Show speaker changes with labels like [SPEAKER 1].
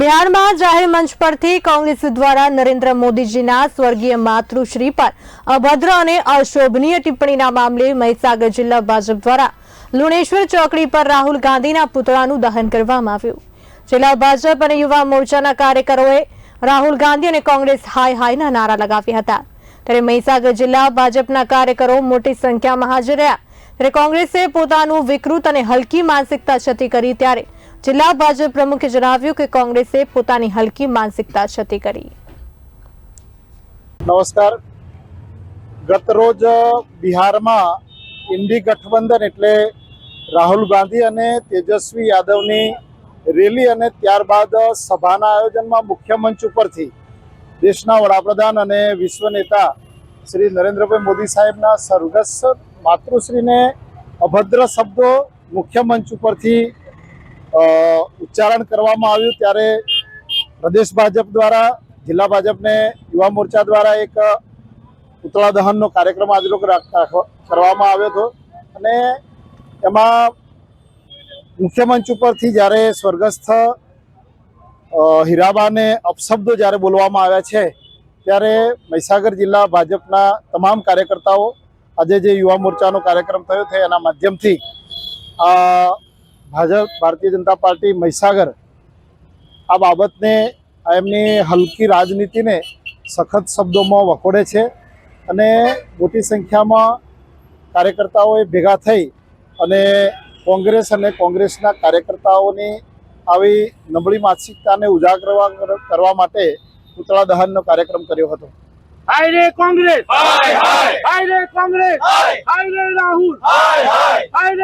[SPEAKER 1] બિહારમાં જાહેર મંચ પરથી કોંગ્રેસ દ્વારા નરેન્દ્ર મોદીજીના સ્વર્ગીય માતૃશ્રી પર અભદ્ર અને અશોભનીય ટિપ્પણીના મામલે મહીસાગર જિલ્લા ભાજપ દ્વારા લુણેશ્વર ચોકડી પર રાહુલ ગાંધીના પુતળાનું દહન કરવામાં આવ્યું. જિલ્લા ભાજપ અને યુવા મોરચાના કાર્યકરોએ રાહુલ ગાંધી અને કોંગ્રેસ હાય હાયના નારા લગાવ્યા હતા. ત્યારે મહીસાગર જિલ્લા ભાજપના કાર્યકરો મોટી સંખ્યામાં હાજર રહ્યા. ત્યારે કોંગ્રેસે પોતાનું વિકૃત અને હલકી માનસિકતા છતી કરી ત્યારે જિલ્લા ભાજપ પ્રમુખે જણાવ્યું કે કોંગ્રેસે પોતાની હલકી માનસિકતા છતી કરી.
[SPEAKER 2] નમસ્કાર. ગત રોજ બિહારમાં ઇન્ડી ગઠબંધન એટલે રાહુલ ગાંધી અને તેજસ્વી યાદવની રેલી અને ત્યારબાદ સભાના આયોજનમાં મુખ્ય મંચ ઉપરથી દેશના વડાપ્રધાન અને વિશ્વ નેતા શ્રી નરેન્દ્રભાઈ મોદી સાહેબના સ્વર્ગસ્થ માતૃશ્રીને અભદ્ર શબ્દો મુખ્ય મંચ ઉપરથી ઉચ્ચારણ કરવામાં આવ્યું ત્યારે પ્રદેશ ભાજપ દ્વારા, જિલ્લા ભાજપને યુવા મોરચા દ્વારા એક પુતળા દહનનો કાર્યક્રમ આજે લોકો કરવામાં આવ્યો હતો. અને એમાં મુખ્યમંચ ઉપરથી જ્યારે સ્વર્ગસ્થ હીરાબાને અપશબ્દો જ્યારે બોલવામાં આવ્યા છે, ત્યારે મહીસાગર જિલ્લા ભાજપના તમામ કાર્યકર્તાઓ આજે જે યુવા મોરચાનો કાર્યક્રમ થયો છે, એના માધ્યમથી ભાજપ ભારતીય જનતા પાર્ટી મહીસાગર આ બાબતને આ એમની હલકી રાજનીતિને સખત શબ્દોમાં વખોડે છે અને મોટી સંખ્યામાં કાર્યકર્તાઓએ ભેગા થઈ અને કોંગ્રેસ અને કોંગ્રેસના કાર્યકર્તાઓની આવી નબળી માનસિકતાને ઉજાગર કરવા માટે પૂતળા દહનનો કાર્યક્રમ કર્યો હતો.
[SPEAKER 3] હાય રે કોંગ્રેસ!
[SPEAKER 4] હાય હાય!
[SPEAKER 3] હાય રે કોંગ્રેસ!
[SPEAKER 4] હાય!
[SPEAKER 3] હાય રે રાહુલ!
[SPEAKER 4] હાય